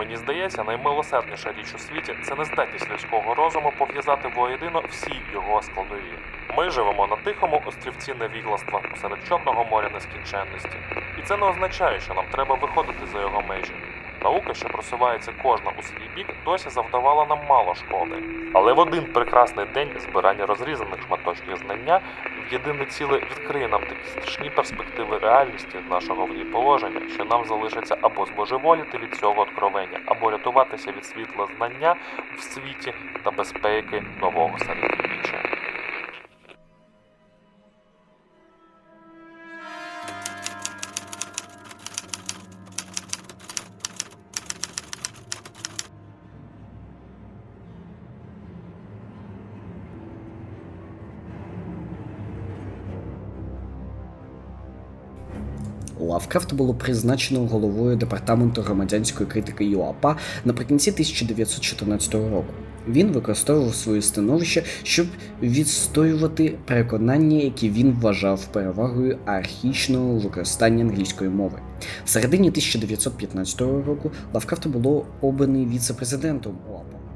Мені здається, наймилосердніша річ у світі це не здатність людського розуму пов'язати воєдино всі його складові. Ми живемо на тихому острівці невігластва посеред чорного моря нескінченності. І це не означає, що нам треба виходити за його межі. Наука, що просувається кожна у свій бік, досі завдавала нам мало шкоди. Але в один прекрасний день збирання розрізаних шматочків знання в єдине ціле відкриє нам такі страшні перспективи реальності нашого в ній положення, що нам залишиться або збожеволіти від цього откровення, або рятуватися від світла знання в світі та безпеки нового середньовіччя. Лавкрафт було призначено головою департаменту громадянської критики ЮАПА наприкінці 1914 року. Він використовував своє становище, щоб відстоювати переконання, які він вважав перевагою архічного використання англійської мови. В середині 1915 року Лавкрафт було обраний віце-президентом УАПА.